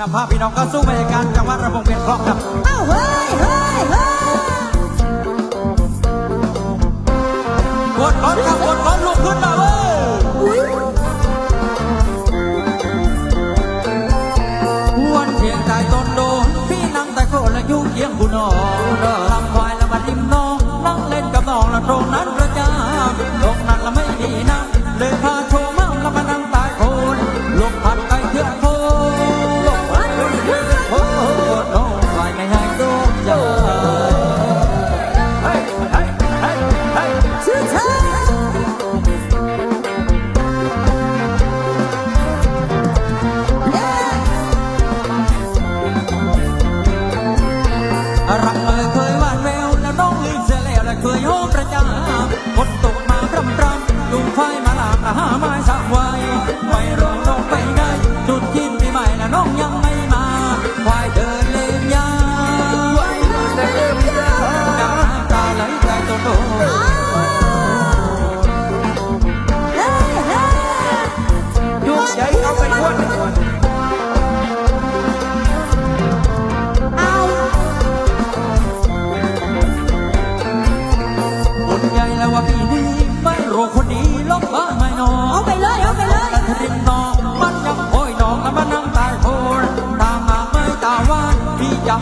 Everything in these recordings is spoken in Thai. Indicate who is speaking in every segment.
Speaker 1: นำภาพพี่น้องเข้าสู่บรรยากาศจังหวัดระบงเป็นพร้อมกับ
Speaker 2: เเฮ้
Speaker 1: ยเฮ้ยเฮ้ยกดร้อนครับกดร้อนลุกขึ้น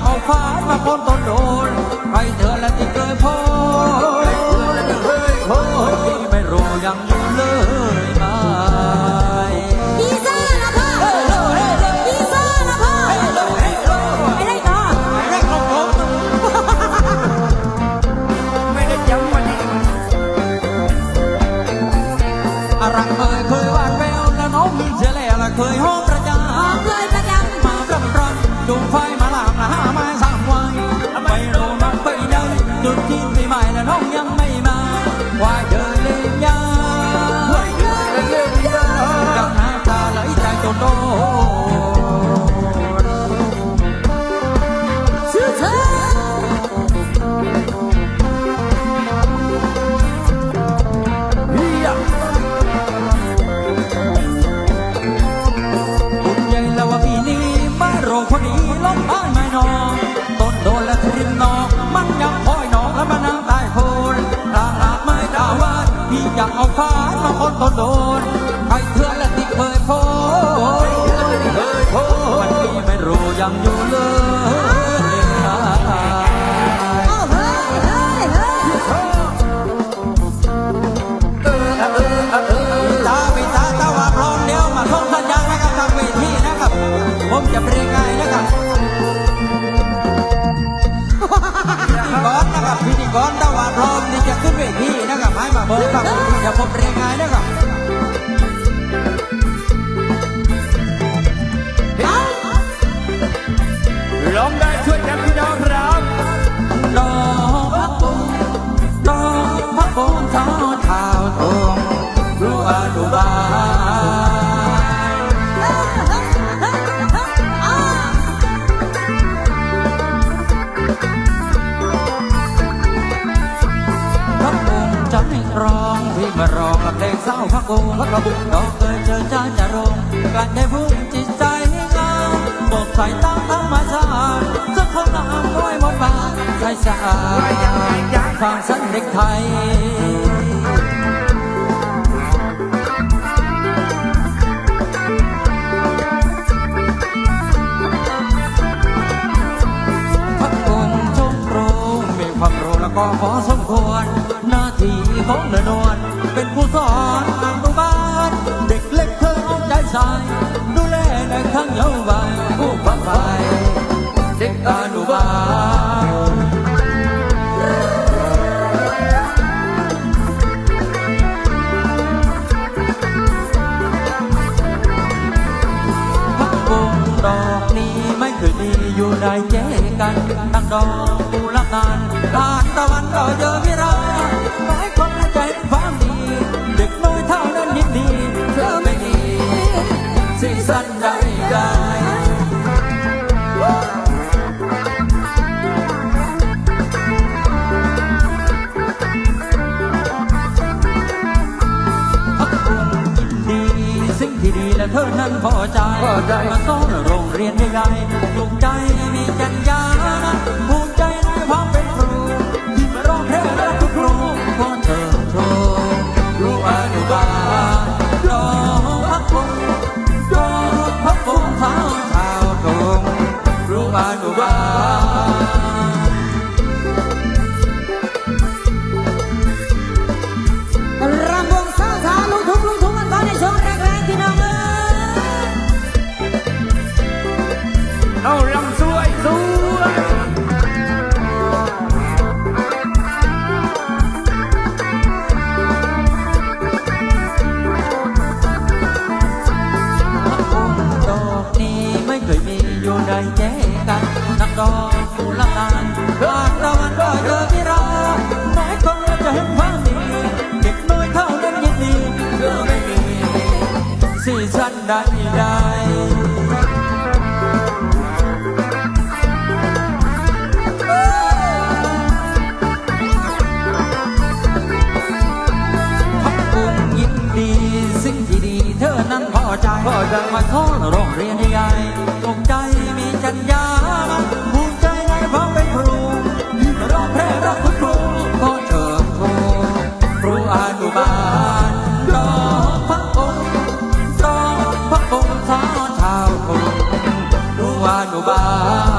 Speaker 1: เอาฟ้ามาพ้นต้น พิธีกรตะวันพร้อมที่จะขึ้นเวทีนะครับให้มาเบิร์ฟังที่จะพบเรียงไงนะครับ
Speaker 3: ร้องได้ช่วยกันพี่น้องร้
Speaker 1: อ มารองกับเพลงเศร้าพักวงพักระบุน้องเคยเจอจ้าจะร้องกลั่นได้พุ่งจิตใจงามบอกสายตาธรรมชาติสักคนน้ำงคอยหมดบาทใครสะอาดฟังสันเด็กไทย ก็ขอสมควร หน้าที่ของเนนอนเป็นผู้สอนอนุบาลเด็กเล็กเธอเอาใจใส่ดูแลในข้งเยาว์วัยผู้ฟังไปเด็กอนุบาลดอกนี้ไม่เคยดีอยู่ได้แจกกันนักดอก ก็เยอะวิราหลายคนใจความดี เด็กน้อยเท่านั้นยินดี เธอไม่มีสีสันใดใดสิ่งที่ดีและเธอนั้น
Speaker 3: พอใจ มาสอนโรงเรียนใหญ่ปลุก
Speaker 1: ใจ
Speaker 3: ใดใดีสิ่งที่ดีเธอนั้นพอใจพอใจมาขอร้อง
Speaker 1: เรียนให้ใหญ่ตกใจ
Speaker 3: 走吧。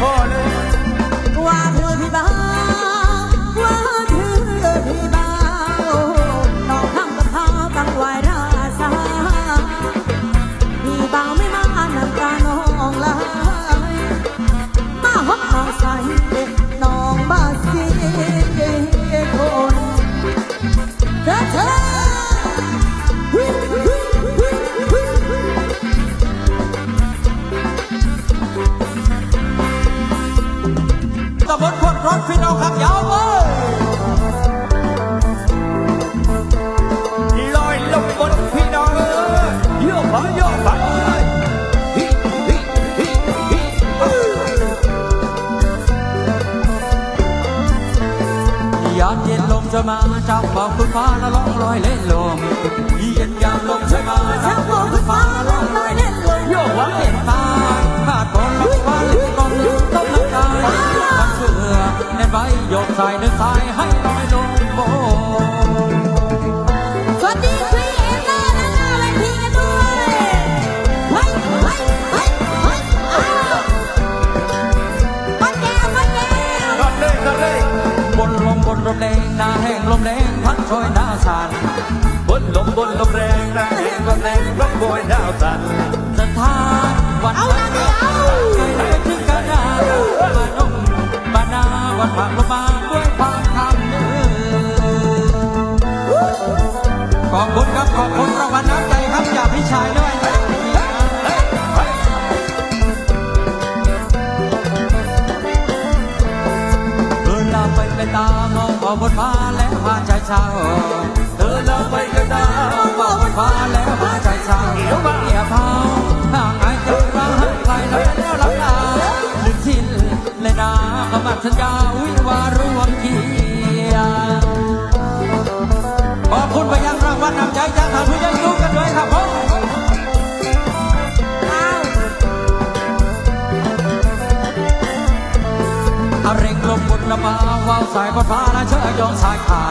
Speaker 3: morning. จะมาจับบอกคุณฟ้าละล่องลอยเล่นลมเย็นยามลมวยมาจับบองคุณฟ้าลล่องลอยเล่นลมโยกหัวเล่นตาขาดบอลบังฟ้าเล่นลมต้มน้ำตาลความเชื่อแน่นไว้โยกสายเดินสายให้ลอยลมโบ
Speaker 1: แรงหน้า
Speaker 3: แห้งลมแรงพัดช่ยหน้า
Speaker 1: สั่นบนลมบนลมแรงหน้าแห้งลมแรงพัดโบ
Speaker 2: ยดา
Speaker 1: วสั่น สายฟ้าฟ้าและเชิญยองสายขา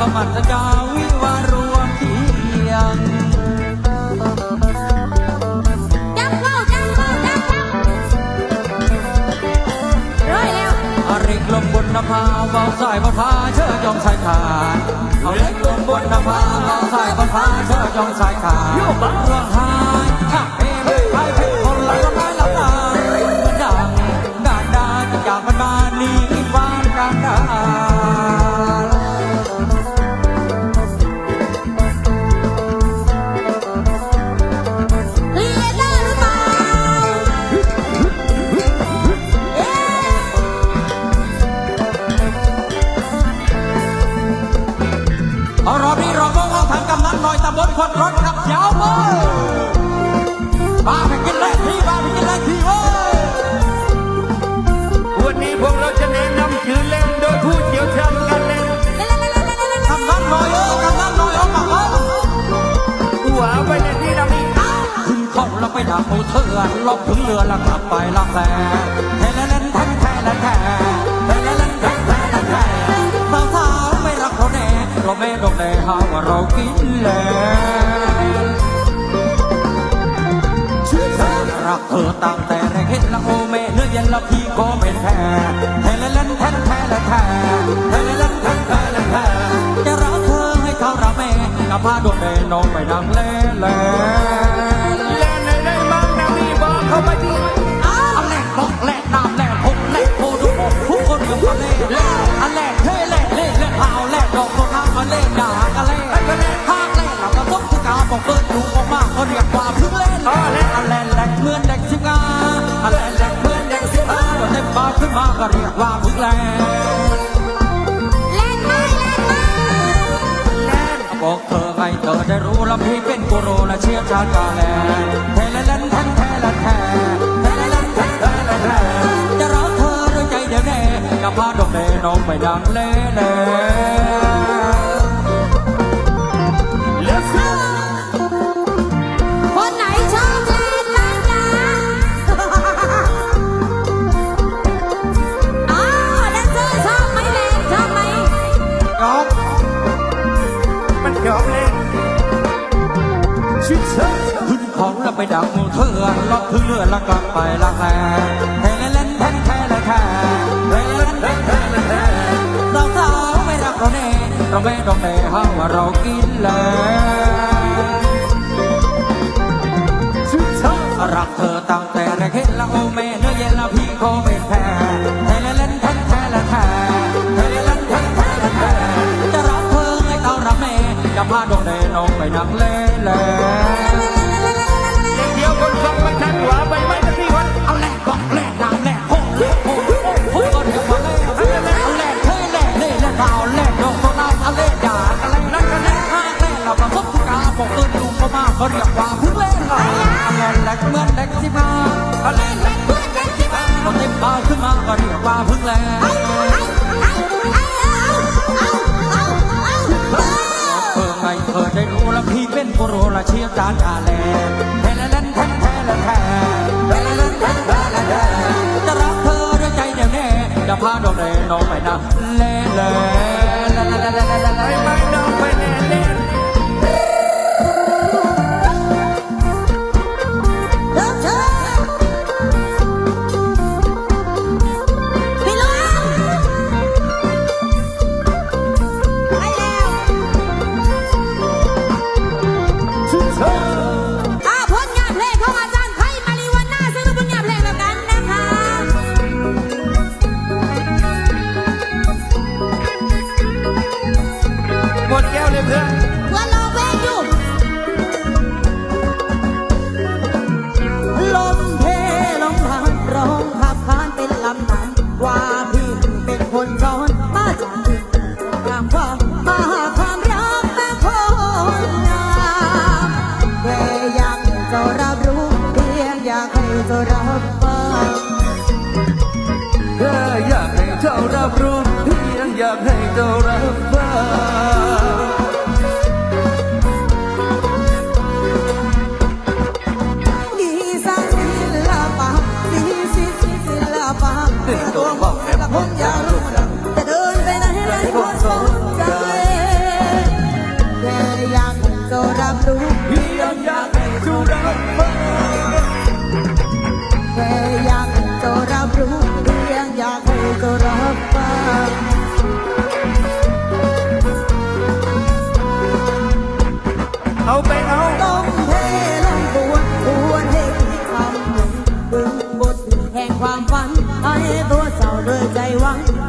Speaker 1: นะคำมั่นสัญญาวิวารวมเคียง
Speaker 2: จังว่าวจังว่าวจังว่าวร้อยแล้ว
Speaker 1: อาริกลมบนนภาเบาสายบนฟ้าเชิดยองสายขาดเอาเล็กลมบนนภาเบาสายบนฟ้าเชิดยองสายขาดเรื่องหายข้าเอ้ไม่ใครเป็นคนละละ
Speaker 3: เถื่
Speaker 1: อนลบถึงเรือแล้วกลับไปลักแลเทเลเลนแทนแทนแทนเทเลเลนแทนแทนแทนสาวสาวไม่รักเราแน่เราไม่ดงแน่หาว่าเรากินแล้วชื่อเธอรักเธอตั้งแต่แรกเห็นละโอเมเนื้อเย็นละพี่ก็เป็นแพ้เทเลเลนแทนแทนแทนเทเลเลนแทนแทนแทนจะรักเธอให้เขารักแม่กับพาดวงแม่น้องไปนั่งเล่นแล้
Speaker 3: มีบอกเข้ามาที่
Speaker 1: อันแรกบอกแรกน้ำแรกผมแรกโคดูทุกคนกับมาเล่แรกอันแรกเท่แรกเล่แรกเผาแรกดอกตัวข้างมาเล่ด่ากันเล่อันแรกข้างแรกเราก็ต้องผู้กาบอกเปิดดูออกมาเขาเรียกว่าพึ่งเล่นอันแรกแรกเหมือนเด็กสิบงาอันแรกแรกเหมือนเด็กสิบห้าเต็มปาขึ้นมาก็เรียกว่าพึ่งเล่
Speaker 2: เล่นไหมเล่นไหม
Speaker 1: บอกเธอให้เธอได้รู้ละพี่เป็นกูรูและเชี่ยวชาญกาแล ดน้องไปดังเล่เล่
Speaker 3: เลือกซื้อ
Speaker 2: คนไหนชอบเล่นบ้างจ๊ะอ้าวแดนเซอร์ชอบไหมเล่นชอบไหม
Speaker 1: ยอม
Speaker 3: มันยอมเล่นชื่อเชิญ
Speaker 1: ขึ้นของแล้วไปดักหมูเถื่อนล็อกถึงเรือแล้วกลับไปละแหเเราแม่ต้องแม่ห้าว่าเรากินแล้ว
Speaker 3: ชื่อเชิญ
Speaker 1: รักเธอตั้งแต่แรกเห็นละโอแม่เนื้อเย็นละพี่ก็เป็นแพ้เทเลเลนแทนแทนแทนเทเลเลนแทนแทนแทนจะรักเธอให้เต้ารักแม่จะพาดวงแดงน้องไปนั่งเล่นแล้ว ก็
Speaker 3: เรียกว่า
Speaker 1: พึ่งเล่นค่ะเงินแลกเมื่นแลกที่มาเขาเล่นแลกเงินแลกที่มาเขาเต็มบ้า
Speaker 2: ขึ้นมาก็เรียกว่าพึ่งเล่น
Speaker 1: เพิ่งไม่เคยได้รู้แล้วพี่เป็นกูรู้ละเชี่ยวจานอาแลนแทนแลนแทนแทนแทนแทนแลนแทนแทนแทนจะรักเธอด้วยใจแน่วแน่จะพาดอกแดงน้องไปนะ
Speaker 3: แล
Speaker 2: นแล
Speaker 3: น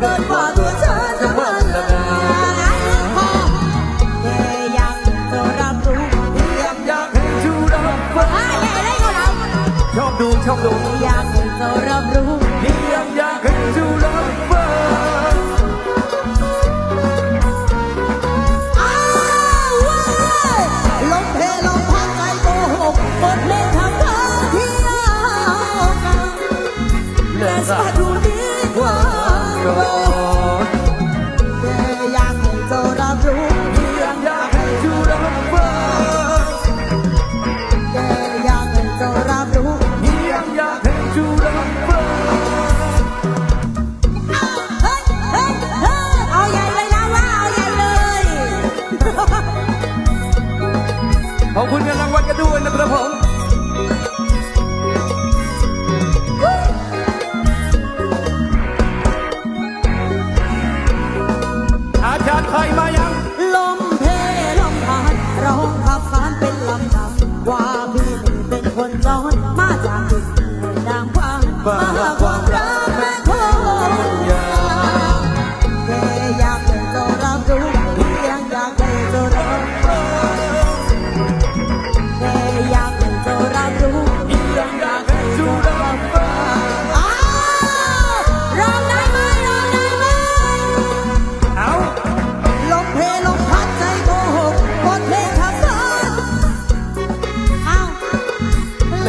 Speaker 2: กิตัวเธอจะ
Speaker 3: พังชอบดูชอบดู
Speaker 2: อยากให้เธอรับรู้
Speaker 3: อยากให้เธ
Speaker 2: อรับรู้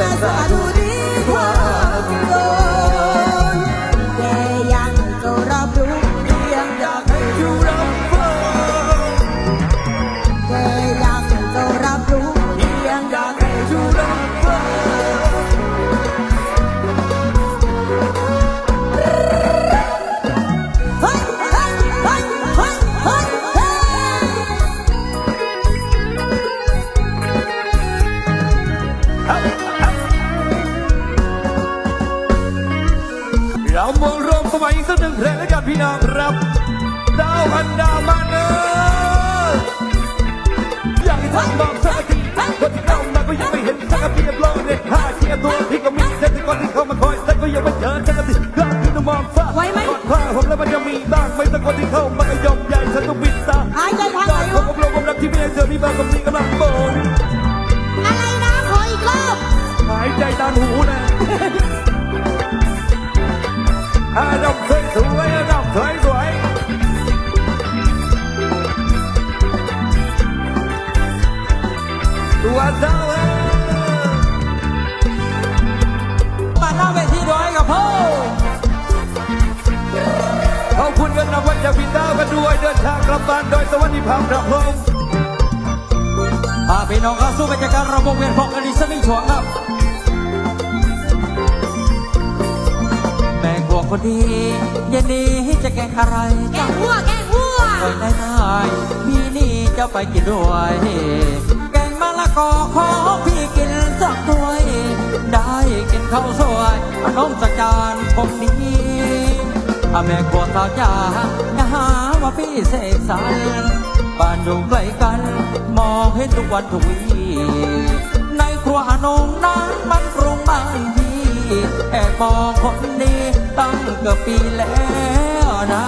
Speaker 3: Santa Cruz. อั
Speaker 2: น
Speaker 3: ดามั
Speaker 2: นเอออยากให้ท่านบอก พา
Speaker 3: พี่น้องเข้าสู่บร
Speaker 2: ร
Speaker 3: ยา
Speaker 1: กาศระบบเวียนพงกันดีสักหนึ่งช่วงครับ แม่กลัวคนดีเย็นนี้จะแกล้งอะไร
Speaker 2: แกงหัวแกงหัว
Speaker 1: ปล่อยได้ได้พี่นี่จะไปกินด้วย แกงมะละกอขอพี่กินสักถ้วย ได้กินข้าวสวยน้องสักจานคงดีถ้าแม่กลัวสาวจ๋าอย่าหาว่าพี่เสกสรร บ้านอยู่ใกล้กัน มองเห็นทุกวันทุกวีในครัวอนงนั้นมันปรุงบ้านพี่แอบมองคนนี้ตั้งเกือบปีแล้วนะ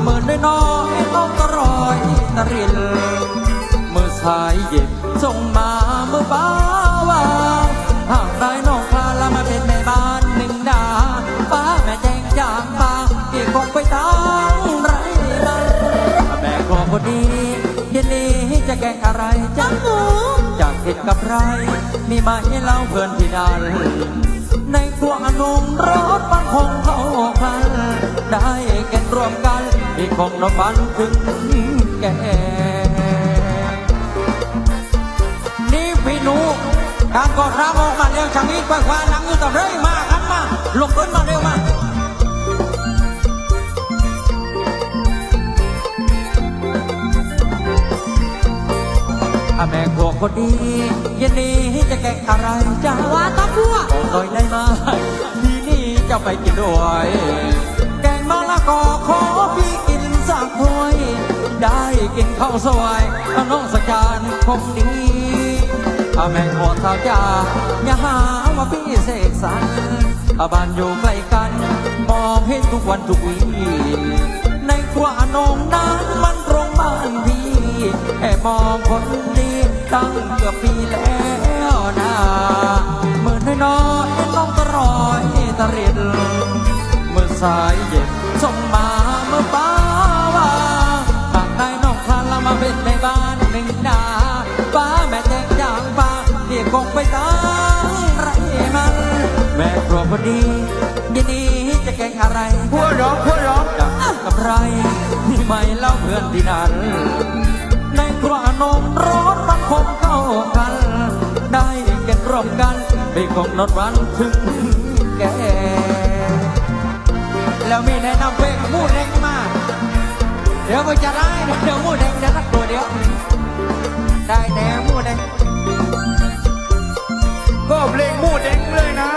Speaker 1: เหมือน้อยๆน้องก็รอยตะรินเมื่อสายเย็นส่งมาเมื่อบ้าย กับไรมีมาให้เล่าเพื่อนที่ดันในครัวอนงรถบางคงเข้าคัน ได้แกันรวมกันมีของนบันถึงแก่นี่พี่หนูการกอดร้างออกมาเร็วช่างนี้กว้างขวางหลังอยู่ต่อเรื่อยมาครับมาลงขึ้นมาเร็วมา อาแม่กลัวคนดีเย็นนี้จะแกงอะไรจ้า
Speaker 2: ว่าตะพัว
Speaker 1: ต่อยได้ไหมทีนี้จะไปกินด้วย แกงมะละกอขอพี่กินสักถ้วย ได้กินข้าวสวยน้องสกการคงดีอาแม่ขอสาจ้าอย่าหาว่าพี่เสกสรรอาบ้านอยู่ใกล้กันมองเห็นทุกวันทุกวีในครัวอนงนั้นมันตรงบ้านพี่แอบมองคน ตั้งเกือบปีแล้วนะเมื่อน้อยน้องก็รอยตะเริดเมื่อสายเย็นส่งมาเมื่อป้าว่าหากได้น้องคลานละมาเป็นในบ้านหนึ่งดาป้าแม่แจงจางป้าเรียกคงไปตั้งไรมัน แม่กลัวพอดียินดีจะแกงอะไร
Speaker 3: หัวร้องหัวร้อง
Speaker 1: จักกับไรที่ไม่เล่าเพื่อนที่นั่นในครัวนมรถมัน คงเข้ากัน ได้เก็นร่วมกันไม่คงนอดวันถึงแก่แล้วมีแนะนำเพลงมูดเร่งมา เดี๋ยวมันจะได้เดี๋ยวมูดเร่งจะรักตัวเดียว ได้แน่มูดเร่ง
Speaker 2: ก็เพลงมูดเร่งเลยนะ